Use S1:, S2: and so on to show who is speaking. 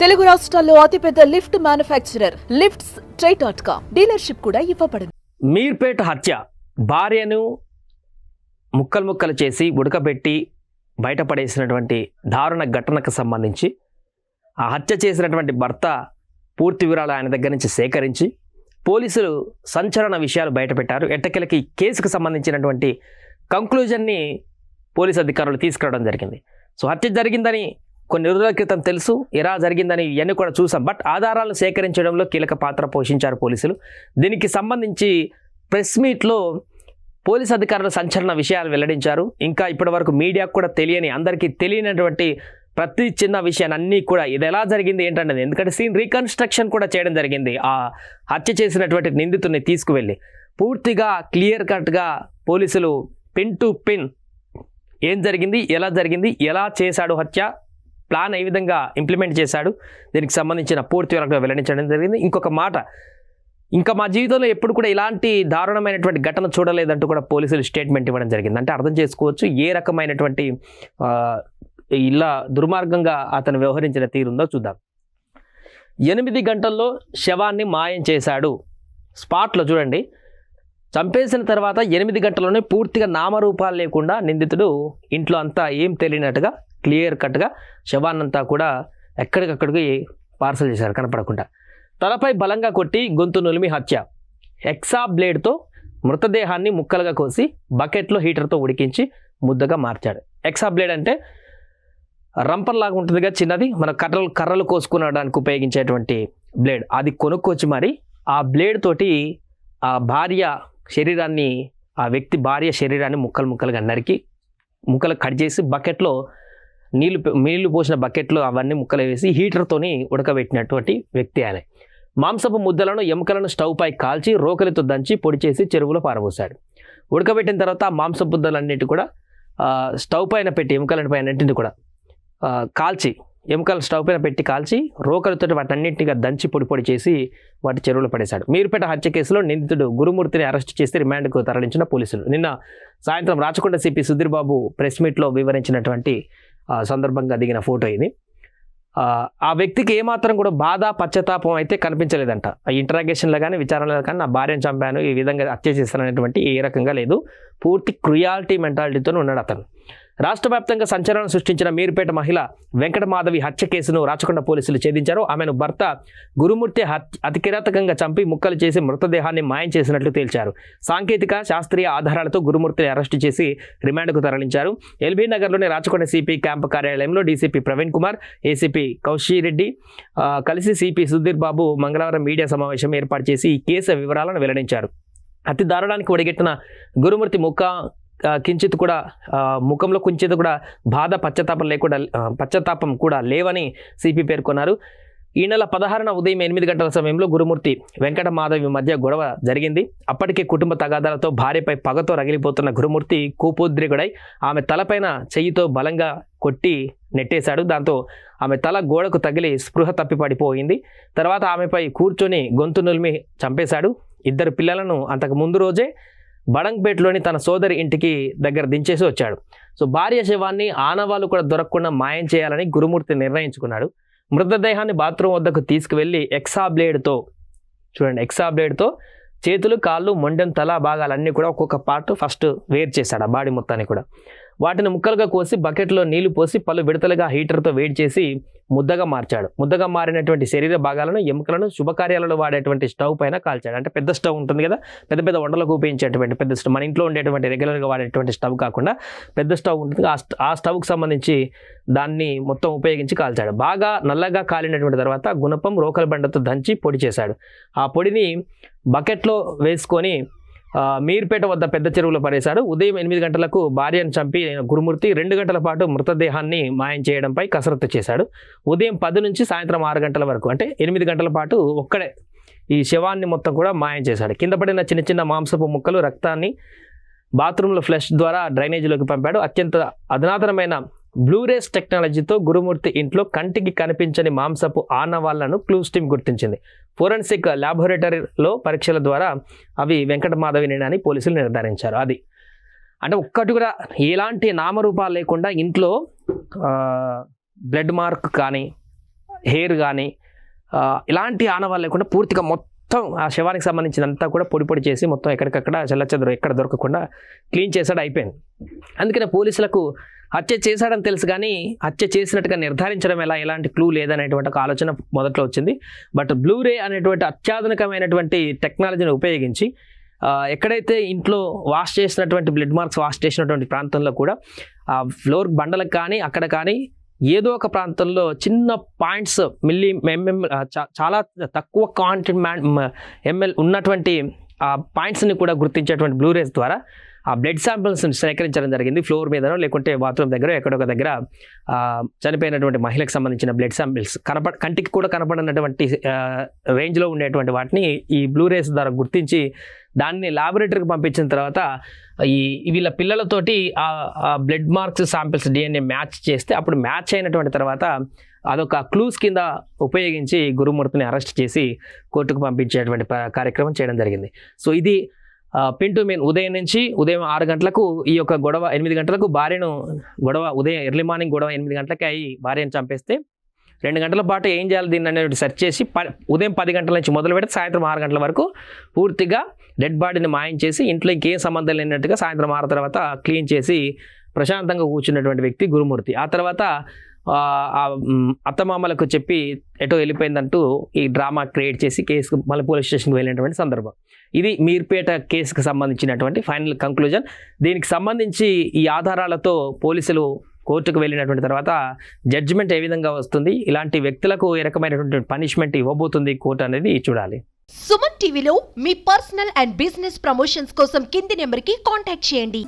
S1: తెలుగు రాష్ట్రాల్లో అతిపెద్ద lift manufacturer lifts try dot com dealership కూడా ఇవ్వబడింది.
S2: మీర్పేట హత్య. భార్యను ముక్కలు ముక్కలు చేసి ఉడకబెట్టి బయటపడేసినటువంటి దారుణ ఘటనకు సంబంధించి ఆ హత్య చేసినటువంటి భర్త పూర్తి వివరాలు ఆయన దగ్గర నుంచి సేకరించి పోలీసులు సంచలన విషయాలు బయటపెట్టారు. ఎట్టకెలకి కేసుకు సంబంధించినటువంటి కంక్లూజన్ని పోలీసు అధికారులు తీసుకురావడం జరిగింది. సో హత్య జరిగిందని కొన్ని రోజుల క్రితం తెలుసు ఎలా జరిగిందని ఇవన్నీ కూడా చూసాం. బట్ ఆధారాలను సేకరించడంలో కీలక పాత్ర పోషించారు పోలీసులు. దీనికి సంబంధించి ప్రెస్ మీట్లో పోలీస్ అధికారులు సంచలన విషయాలు వెల్లడించారు. ఇంకా ఇప్పటివరకు మీడియాకు కూడా తెలియని అందరికీ తెలియనటువంటి ప్రతి చిన్న విషయాన్ని అన్నీ కూడా ఇది ఎలా జరిగింది ఏంటన్నది. ఎందుకంటే సీన్ రీకన్స్ట్రక్షన్ కూడా చేయడం జరిగింది. ఆ హత్య చేసినటువంటి నిందితుడిని తీసుకువెళ్ళి. పూర్తిగా క్లియర్ కట్గా పోలీసులు పిన్ టు పిన్ ఏం జరిగింది ఎలా జరిగింది ఎలా చేశాడు హత్య ప్లాన్ ఏ విధంగా ఇంప్లిమెంట్ చేశాడు దీనికి సంబంధించిన పూర్తి వరకు వెల్లడించడం జరిగింది. ఇంకొక మాట ఇంకా మా జీవితంలో ఎప్పుడు కూడా ఇలాంటి దారుణమైనటువంటి ఘటన చూడలేదంటూ కూడా పోలీసులు స్టేట్మెంట్ ఇవ్వడం జరిగింది. అంటే అర్థం చేసుకోవచ్చు ఏ రకమైనటువంటి ఇలా దుర్మార్గంగా అతను వ్యవహరించిన తీరుందో చూద్దాం. ఎనిమిది గంటల్లో శవాన్ని మాయం చేశాడు. స్పాట్లో చూడండి చంపేసిన తర్వాత ఎనిమిది గంటల్లోనే పూర్తిగా నామరూపాలు లేకుండా నిందితుడు ఇంట్లో అంతా ఏం తెలియనట్టుగా క్లియర్ కట్గా శవాన్నంతా కూడా ఎక్కడికక్కడికి పార్సల్ చేశారు కనపడకుండా. తలపై బలంగా కొట్టి గొంతు నులిమి హత్య. ఎక్సా బ్లేడ్తో మృతదేహాన్ని ముక్కలుగా కోసి బకెట్లో హీటర్తో ఉడికించి ముద్దగా మార్చాడు. ఎక్సా బ్లేడ్ అంటే రంపర్లాగా ఉంటుందిగా చిన్నది మన కర్రలు కర్రలు కోసుకునడానికి ఉపయోగించేటువంటి బ్లేడ్. అది కొనుక్కొచ్చి మరి ఆ బ్లేడ్ తోటి ఆ భార్య శరీరాన్ని ఆ వ్యక్తి భార్య శరీరాన్ని ముక్కలు ముక్కలుగా నరికి ముక్కలు కట్ చేసి బకెట్లో నీళ్ళు నీళ్ళు పోసిన బకెట్లో అవన్నీ ముక్కలు వేసి హీటర్తోని ఉడకబెట్టినటువంటి వ్యక్తి ఆయన మాంసపు ముద్దలను ఎముకలను స్టవ్ పై కాల్చి రోకలితో దంచి పొడి చేసి చెరువులో పారబోసాడు ఉడకబెట్టిన తర్వాత మాంస మాంసపు ముద్దలన్నిటి కూడా స్టవ్ పైన పెట్టి ఎముకల పైన అన్నింటిని కూడా కాల్చి ఎముకలు స్టవ్ పైన పెట్టి కాల్చి రోకలతో వాటన్నింటిగా దంచి పొడి పొడి చేసి వాటి చెరువులో పడేశాడు. మీరుపేట హత్య కేసులో నిందితుడు గురుమూర్తిని అరెస్ట్ చేసి రిమాండ్కు తరలించిన పోలీసులు. నిన్న సాయంత్రం రాచకొండ సిపి సుధీర్ బాబు ప్రెస్ మీట్లో వివరించినటువంటి సందర్భంగా దిగిన ఫోటో ఇది. ఆ, వ్యక్తికి ఏమాత్రం కూడా బాధ పశ్చాత్తాపం అయితే కనిపించలేదంట. ఆ ఇంటరాగేషన్లో కానీ విచారణలో కానీ నా భార్యను చంపాను ఈ విధంగా హత్య చేస్తాననేటువంటి ఏ రకంగా లేదు. పూర్తి క్రుయాలిటీ మెంటాలిటీతో ఉన్నాడు అతను. రాష్ట్ర వ్యాప్తంగా సంచలనం సృష్టించిన మీరుపేట మహిళ వెంకట మాధవి హత్య కేసును రాచకొండ పోలీసులు ఛేదించారు. ఆమెను భర్త గురుమూర్తి హత్ చంపి ముక్కలు చేసి మృతదేహాన్ని మాయం చేసినట్లు తేల్చారు. సాంకేతిక శాస్త్రీయ ఆధారాలతో గురుమూర్తిని అరెస్టు చేసి రిమాండ్కు తరలించారు. ఎల్బీ నగర్లోని రాచకొండ సిపి క్యాంపు కార్యాలయంలో డీసీపీ ప్రవీణ్ కుమార్ ఏసీపీ కౌశిరెడ్డి కలిసి సిపి సుధీర్ బాబు మంగళవారం మీడియా సమావేశం ఏర్పాటు చేసి ఈ కేసు వివరాలను వెల్లడించారు. అతి దారుణానికి ఒడిగెట్టిన గురుమూర్తి ముఖ కించిత్ కూడా ముఖంలో కించిత్ కూడా బాధ పశ్చాత్తాపం లేకుండా పశ్చాత్తాపం కూడా లేవని సిపి పేర్కొన్నారు. ఈ నెల పదహారున ఉదయం ఎనిమిది గంటల సమయంలో గురుమూర్తి వెంకట మాధవి మధ్య గొడవ జరిగింది. అప్పటికే కుటుంబ తగాదాలతో భార్యపై పగతో రగిలిపోతున్న గురుమూర్తి కూపోద్రిగుడై ఆమె తలపైన చెయ్యితో బలంగా కొట్టి నెట్టేశాడు. దాంతో ఆమె తల గోడకు తగిలి స్పృహ తప్పి పడిపోయింది తర్వాత ఆమెపై కూర్చొని గొంతు నులిమి చంపేశాడు. ఇద్దరు పిల్లలను అంతకు ముందు రోజే బడంగ్పేటలోని తన సోదరి ఇంటికి దగ్గర దించేసి వచ్చాడు. సో భార్య శవాన్ని ఆనవాళ్ళు కూడా దొరకకుండా మాయం చేయాలని గురుమూర్తి నిర్ణయించుకున్నాడు. మృతదేహాన్ని బాత్రూమ్ వద్దకు తీసుకువెళ్ళి ఎక్సా బ్లేడ్తో చూడండి ఎక్సా బ్లేడ్తో చేతులు కాళ్ళు మొండెం తల భాగాలన్నీ కూడా ఒక్కొక్క పార్ట్ ఫస్ట్ వేరు చేశాడు ఆ బాడీ మొత్తాన్ని కూడా. వాటిని ముక్కలుగా కోసి బకెట్లో నీళ్ళు పోసి పలు విడతలుగా హీటర్తో వేడి చేసి ముద్దగా మార్చాడు. ముద్దగా మారినటువంటి శరీర భాగాలను ఎముకలను శుభకార్యాలలో వాడేటువంటి స్టవ్ పైన కాల్చాడు. అంటే పెద్ద స్టవ్ ఉంటుంది కదా పెద్ద పెద్ద వంటలకు ఉపయోగించేటువంటి పెద్ద స్టవ్. మన ఇంట్లో ఉండేటువంటి రెగ్యులర్గా వాడేటువంటి స్టవ్ కాకుండా పెద్ద స్టవ్ ఉంటుంది. ఆ ఆ స్టవ్కి సంబంధించి దాన్ని మొత్తం ఉపయోగించి కాల్చాడు. బాగా నల్లగా కాలినటువంటి తర్వాత గుణపం రోకల బండతో దంచి పొడి చేశాడు. ఆ పొడిని బకెట్లో వేసుకొని మీర్పేట వద్ద పెద్ద చెరువులో పడేశాడు. ఉదయం ఎనిమిది గంటలకు భార్యను చంపి గురుమూర్తి రెండు గంటల పాటు మృతదేహాన్ని మాయం చేయడంపై కసరత్తు చేశాడు. ఉదయం పది నుంచి సాయంత్రం ఆరు గంటల వరకు అంటే ఎనిమిది గంటల పాటు ఒక్కడే ఈ శవాన్ని మొత్తం కూడా మాయం చేశాడు. కింద పడిన చిన్న చిన్న మాంసపు ముక్కలు రక్తాన్ని బాత్రూంలో ఫ్లష్ ద్వారా డ్రైనేజీలోకి పంపాడు. అత్యంత అధునాతనమైన బ్లూరేస్ టెక్నాలజీతో గురుమూర్తి ఇంట్లో కంటికి కనిపించని మాంసపు ఆనవాళ్ళను క్లూస్ టీమ్ గుర్తించింది. ఫోరెన్సిక్ ల్యాబొరేటరీలో పరీక్షల ద్వారా అవి వెంకట అని పోలీసులు నిర్ధారించారు. అది అంటే ఒక్కటి కూడా ఎలాంటి నామరూపాలు లేకుండా ఇంట్లో బ్లడ్ మార్క్ కానీ హెయిర్ కానీ ఇలాంటి ఆనవాళ్ళు లేకుండా పూర్తిగా మొత్తం ఆ శవానికి సంబంధించినంతా కూడా పొడి పొడి చేసి మొత్తం ఎక్కడికక్కడ చెల్లచెదరు ఎక్కడ దొరకకుండా క్లీన్ చేసాడు అయిపోయింది. అందుకనే పోలీసులకు హత్య చేశాడని తెలుసు కానీ హత్య చేసినట్టుగా నిర్ధారించడం ఎలా? ఎలాంటి క్లూ లేదనేటువంటి ఒక ఆలోచన మొదట్లో వచ్చింది. బట్ బ్లూరే అనేటువంటి అత్యాధునికమైనటువంటి టెక్నాలజీని ఉపయోగించి ఎక్కడైతే ఇంట్లో వాష్ చేసినటువంటి బ్లడ్ మార్క్స్ వాష్ చేసినటువంటి ప్రాంతంలో కూడా ఆ ఫ్లోర్ బండలకు కానీ అక్కడ కానీ ఏదో ఒక ప్రాంతంలో చిన్న పాయింట్స్ మిల్లీ ఎంఎం mm, చాలా తక్కువ క్వాంటిటీ ఎంఎల్ ఉన్నటువంటి ఆ పాయింట్స్ని కూడా గుర్తించేటువంటి బ్లూరేస్ ద్వారా ఆ బ్లడ్ శాంపిల్స్ సేకరించడం జరిగింది ఫ్లోర్ మీదనో లేకుంటే బాత్రూమ్ దగ్గర ఎక్కడొక దగ్గర చనిపోయినటువంటి మహిళకు సంబంధించిన బ్లడ్ శాంపిల్స్. కనప కంటికి కూడా కనపడినటువంటి రేంజ్లో ఉండేటువంటి వాటిని ఈ బ్లూ రేస్ ద్వారా గుర్తించి దాన్ని ల్యాబొరేటరీకి పంపించిన తర్వాత ఈ వీళ్ళ పిల్లలతోటి ఆ blood marks samples DNA match చేస్తే అప్పుడు మ్యాచ్ అయినటువంటి తర్వాత అదొక క్లూస్ కింద ఉపయోగించి గురుమూర్తిని అరెస్ట్ చేసి కోర్టుకు పంపించేటువంటి కార్యక్రమం చేయడం జరిగింది. సో ఇది పిన్ పింటూ మీన్ ఉదయం నుంచి ఉదయం ఆరు గంటలకు ఈ యొక్క గొడవ ఎనిమిది గంటలకు భార్యను గొడవ ఉదయం ఎర్లీ మార్నింగ్ గొడవ ఎనిమిది గంటలకి అయ్యి భార్యను చంపేస్తే రెండు గంటల పాటు ఏం చేయాలి దీన్ని అనేది సెర్చ్ చేసి ప ఉదయం పది గంటల నుంచి మొదలు పెడితే సాయంత్రం ఆరు గంటల వరకు పూర్తిగా డెడ్ బాడీని మాయం చేసి ఇంట్లో ఇంకేం సంబంధం లేనట్టుగా సాయంత్రం ఆరు తర్వాత క్లీన్ చేసి ప్రశాంతంగా కూర్చున్నటువంటి వ్యక్తి గురుమూర్తి. ఆ తర్వాత అత్తమామలకు చెప్పి ఎటో వెళ్ళిపోయిందంటూ ఈ డ్రామా క్రియేట్ చేసి కేసు మళ్ళీ పోలీస్ స్టేషన్కి వెళ్ళినటువంటి సందర్భం. ఇది మీర్పేట కేసుకు సంబంధించినటువంటి ఫైనల్ కంక్లూజన్. దీనికి సంబంధించి ఈ ఆధారాలతో పోలీసులు కోర్టుకు వెళ్ళినటువంటి తర్వాత జడ్జిమెంట్ ఏ విధంగా వస్తుంది ఇలాంటి వ్యక్తులకు ఏ రకమైనటువంటి పనిష్మెంట్ ఇవ్వబోతుంది కోర్టు అనేది చూడాలి.
S3: సుమన్ టీవీలో మీ పర్సనల్ అండ్ బిజినెస్ ప్రమోషన్స్ కోసం కింది నెంబర్కి కాంటాక్ట్ చేయండి.